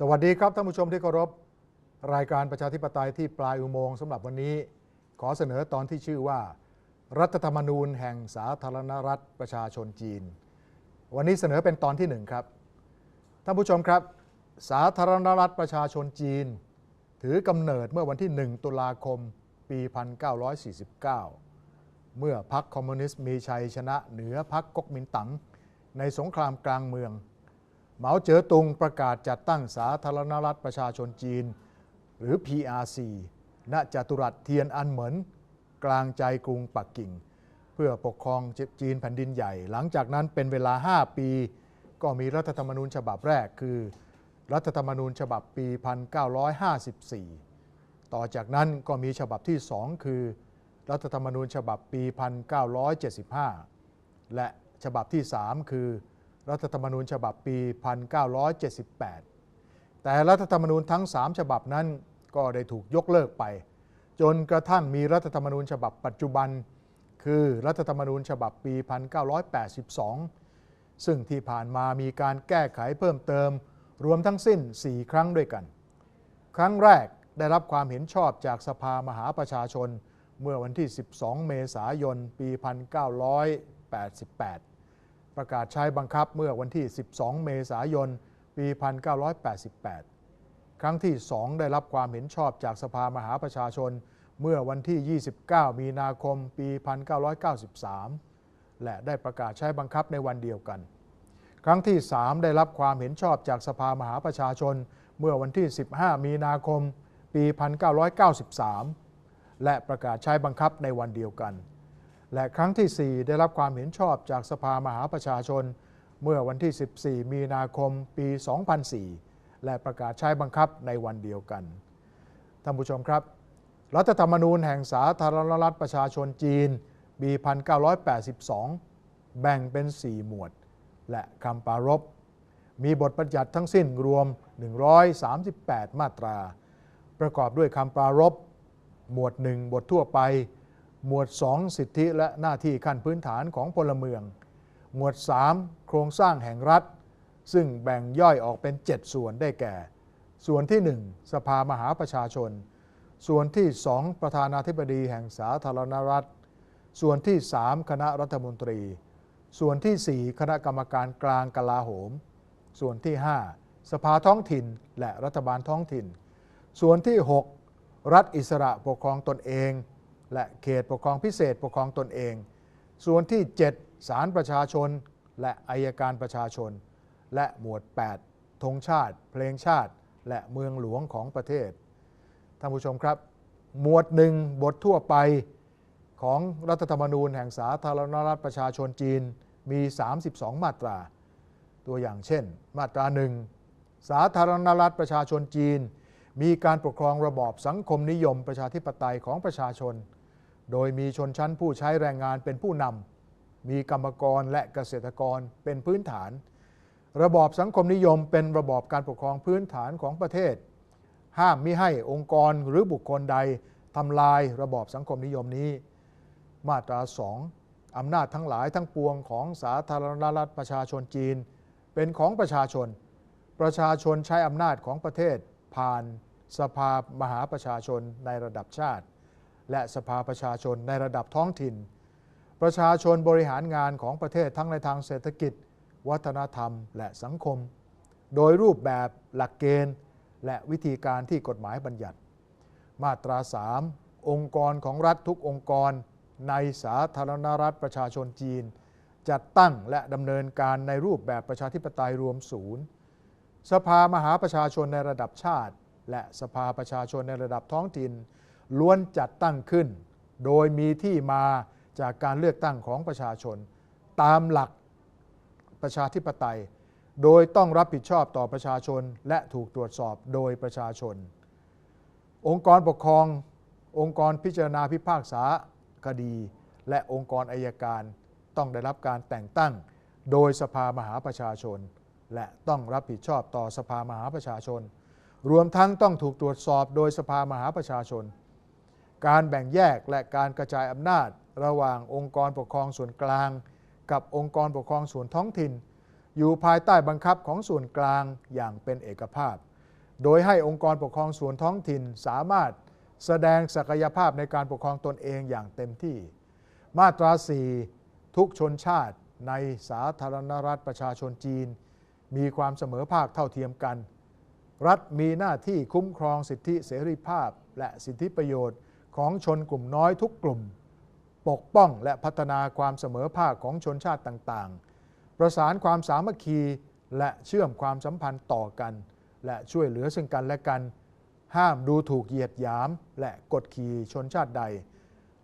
สวัสดีครับท่านผู้ชมที่เคารพรายการประชาธิปไตยที่ปลายอุโมงค์สำหรับวันนี้ ขอเสนอตอนที่ชื่อว่า รัฐธรรมนูญแห่งสาธารณรัฐประชาชนจีน วันนี้เสนอเป็นตอนที่หนึ่งครับท่านผู้ชมครับ สาธารณรัฐประชาชนจีน ถือกำเนิดเมื่อวันที่ 1 ตุลาคม ปี 1949 เมื่อพรรคคอมมิวนิสต์มีชัยชนะเหนือพรรคก๊กมินตั๋งในสงครามกลางเมือง เหมาเจ๋อตุงประกาศจัดตั้งสาธารณรัฐประชาชนจีน หรือ PRC ณจัตุรัสเทียนอันเหมินกลางใจกรุงปักกิ่ง เพื่อปกครองจีนแผ่นดินใหญ่ หลังจากนั้นเป็นเวลา 5 ปี ก็มีรัฐธรรมนูญฉบับแรกคือ รัฐธรรมนูญฉบับปี 1954 ต่อจากนั้นก็มีฉบับที่ 2 คือ รัฐธรรมนูญฉบับปี 1975 และฉบับที่ 3 คือ รัฐธรรมนูญฉบับปี 1978 แต่รัฐธรรมนูญทั้ง 3 ฉบับนั้นก็ได้ถูกยกเลิกไป จนกระทั่งมีรัฐธรรมนูญฉบับปัจจุบัน คือรัฐธรรมนูญฉบับปี 1982 ซึ่งที่ผ่านมามีการแก้ไขเพิ่มเติม รวมทั้งสิ้น 4 ครั้งด้วยกัน ครั้งแรกได้รับความเห็นชอบจากสภามหาประชาชนเมื่อวันที่ 12 เมษายน ปี 1988 ประกาศใช้บังคับเมื่อวันที่ 12 เมษายน ปี 1988 ครั้งที่ 2 ได้รับความเห็นชอบจากสภามหาประชาชน เมื่อวันที่ 29 มีนาคม ปี 1993 และได้ประกาศใช้บังคับในวันเดียวกัน ครั้งที่ 3 ได้รับความเห็นชอบจากสภามหาประชาชน เมื่อวันที่ 15 มีนาคม ปี 1993 และประกาศใช้บังคับในวันเดียวกัน และครั้งที่ 4 ได้รับความเห็นชอบจากสภามหาประชาชน เมื่อวันที่ 14 มีนาคมปี 2004 และประกาศใช้บังคับในวันเดียวกัน ท่านผู้ชมครับ รัฐธรรมนูญแห่งสาธารณรัฐประชาชนจีนปี 1982 แบ่งเป็น 4 หมวด และคำปรารภมีบทบัญญัติทั้งสิ้นรวม 138 มาตรา ประกอบด้วยคำปรารภหมวด 1 บททั่วไป หมวด 2 สิทธิและหน้าที่ขั้นพื้นฐานของพลเมือง หมวด 3 โครงสร้างแห่งรัฐ ซึ่งแบ่งย่อยออกเป็น 7 ส่วนได้แก่ ส่วนที่ 1 สภามหาประชาชน ส่วนที่ 2 ประธานาธิบดีแห่งสาธารณรัฐ ส่วนที่ 3 คณะรัฐมนตรี ส่วนที่ 4 คณะกรรมการกลางกลาโหม ส่วนที่ 5 สภาท้องถิ่นและรัฐบาลท้องถิ่น ส่วนที่ 6 รัฐอิสระปกครองตนเอง และเขตปกครองพิเศษปกครองตนเอง ส่วนที่7ศาลประชาชน และอายการประชาชน และหมวด 8ธงชาติ เพลงชาติ และเมืองหลวงของประเทศ ท่านผู้ชมครับ หมวดหนึ่งบททั่วไปของรัฐธรรมนูญแห่งสาธารณรัฐประชาชนจีนมี 32 มาตรา ตัวอย่างเช่น มาตราหนึ่งสาธารณรัฐประชาชนจีน มีการปกครองระบอบสังคมนิยมประชาธิปไตยของประชาชน โดยมีชนชั้นผู้ใช้แรงงานเป็นผู้นำ มีกรรมกรและเกษตรกรเป็นพื้นฐาน ระบอบสังคมนิยมเป็นระบอบการปกครองพื้นฐานของประเทศ ห้ามมิให้องค์กรหรือบุคคลใดทำลายระบอบสังคมนิยมนี้ มาตราสองอำนาจทั้งหลายทั้งปวงของสาธารณรัฐประชาชนจีน เป็นของประชาชน ประชาชนใช้อำนาจของประเทศผ่านสภามหาประชาชนในระดับชาติ และสภาประชาชนในระดับท้องถิ่น ประชาชนบริหารงานของประเทศทั้งในทางเศรษฐกิจ วัฒนธรรม และสังคม โดยรูปแบบหลักเกณฑ์ และวิธีการที่กฎหมายบัญญัติ มาตรา 3 องค์กรของรัฐทุกองค์กร ในสาธารณรัฐประชาชนจีน จัดตั้งและดำเนินการในรูปแบบประชาธิปไตยรวมศูนย์สภามหาประชาชนในระดับชาติ และสภาประชาชนในระดับท้องถิ่น ล้วนจัดตั้งขึ้น โดยมีที่มาจากการเลือกตั้งของประชาชน ตามหลักประชาธิปไตย โดยต้องรับผิดชอบต่อประชาชนและถูกตรวจสอบโดยประชาชน องค์กรปกครอง องค์กรพิจารณาพิพากษาคดี และองค์กรอายการต้องได้รับการแต่งตั้ง โดยสภามหาประชาชน และต้องรับผิดชอบต่อสภามหาประชาชน รวมทั้งต้องถูกตรวจสอบโดยสภามหาประชาชน การแบ่งแยกและการกระจายอำนาจ ระหว่างองค์กรปกครองส่วนกลาง กับองค์กรปกครองส่วนท้องถิ่น อยู่ภายใต้บังคับของส่วนกลางอย่างเป็นเอกภาพ โดยให้องค์กรปกครองส่วนท้องถิ่นสามารถแสดงศักยภาพในการปกครองตนเองอย่างเต็มที่ มาตรา 4 ทุกชนชาติในสาธารณรัฐประชาชนจีน มีความเสมอภาคเท่าเทียมกัน รัฐมีหน้าที่คุ้มครองสิทธิเสรีภาพ และสิทธิประโยชน์ ของชนกลุ่มน้อยทุกกลุ่ม ปกป้องและพัฒนาความเสมอภาคของชนชาติต่างๆ ประสานความสามัคคีและเชื่อมความสัมพันธ์ต่อกัน และช่วยเหลือซึ่งกันและกัน ห้ามดูถูกเหยียดหยาม และกดขี่ชนชาติใด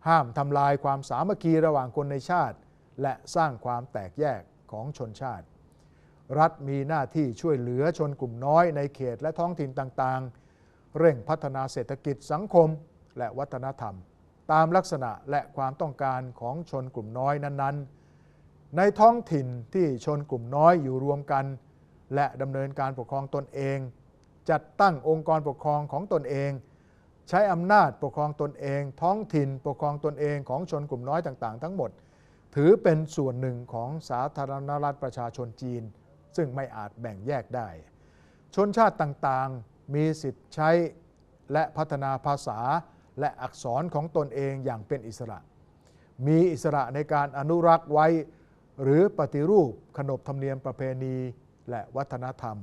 ห้ามทำลายความสามัคคีระหว่างคนในชาติ และสร้างความแตกแยกของชนชาติ รัฐมีหน้าที่ช่วยเหลือชนกลุ่มน้อยในเขตและท้องถิ่นต่างๆ เร่งพัฒนาเศรษฐกิจสังคม และวัฒนธรรม ตามลักษณะและความต้องการของชนกลุ่มน้อยนั้น ๆ ในท้องถิ่นที่ชนกลุ่มน้อยอยู่รวมกัน และดำเนินการปกครองตนเอง จัดตั้งองค์กรปกครองของตนเอง ใช้อำนาจปกครองตนเอง ท้องถิ่นปกครองตนเองของชนกลุ่มน้อยต่างๆ ทั้งหมด ถือเป็นส่วนหนึ่งของสาธารณรัฐประชาชนจีน ซึ่งไม่อาจแบ่งแยกได้ ชนชาติต่างๆมีสิทธิ์ใช้และพัฒนาภาษา และอักษรของตนเองอย่างเป็นอิสระ มีอิสระในการอนุรักษ์ไว้ หรือปฏิรูปขนบธรรมเนียมประเพณีและวัฒนธรรม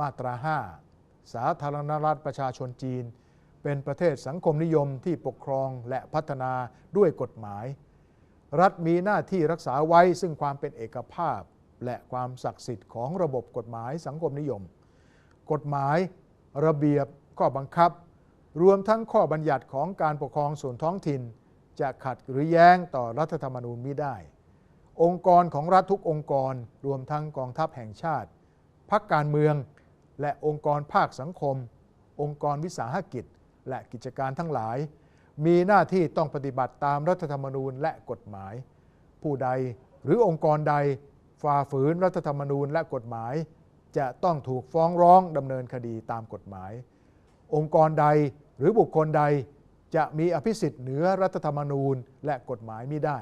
มาตรา 5 สาธารณรัฐประชาชนจีน เป็นประเทศสังคมนิยมที่ปกครองและพัฒนาด้วยกฎหมาย รัฐมีหน้าที่รักษาไว้ซึ่งความเป็นเอกภาพ และความศักดิ์สิทธิ์ของระบบกฎหมายสังคมนิยม กฎหมาย ระเบียบข้อบังคับ รวมทั้งข้อบัญญัติของการปกครองส่วนท้องถิ่น จะขัดหรือแย้งต่อรัฐธรรมนูญมิได้ องค์กรของรัฐทุกองค์กร รวมทั้งกองทัพแห่งชาติพักการเมือง และองค์กรภาคสังคม องค์กรวิสาหกิจ และกิจการทั้งหลาย มีหน้าที่ต้องปฏิบัติตามรัฐธรรมนูญและกฎหมาย ผู้ใดหรือองค์กรใดฝ่าฝืนรัฐธรรมนูญและกฎหมาย จะต้องถูกฟ้องร้องดำเนินคดีตามกฎหมาย องค์กรใดหรือบุคคลใดจะมีอภิสิทธิ์เหนือรัฐธรรมนูญและกฎหมายมิได้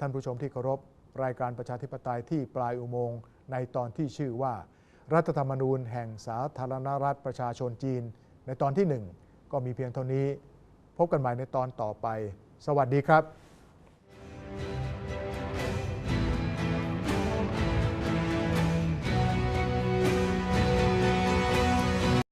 ท่านผู้ชมที่เคารพรายการประชาธิปไตยที่ปลายอุโมงค์ในตอนที่ชื่อว่า รัฐธรรมนูญแห่งสาธารณรัฐประชาชนจีน ในตอนที่หนึ่งก็มีเพียงเท่านี้ พบกันใหม่ในตอนต่อไป สวัสดีครับ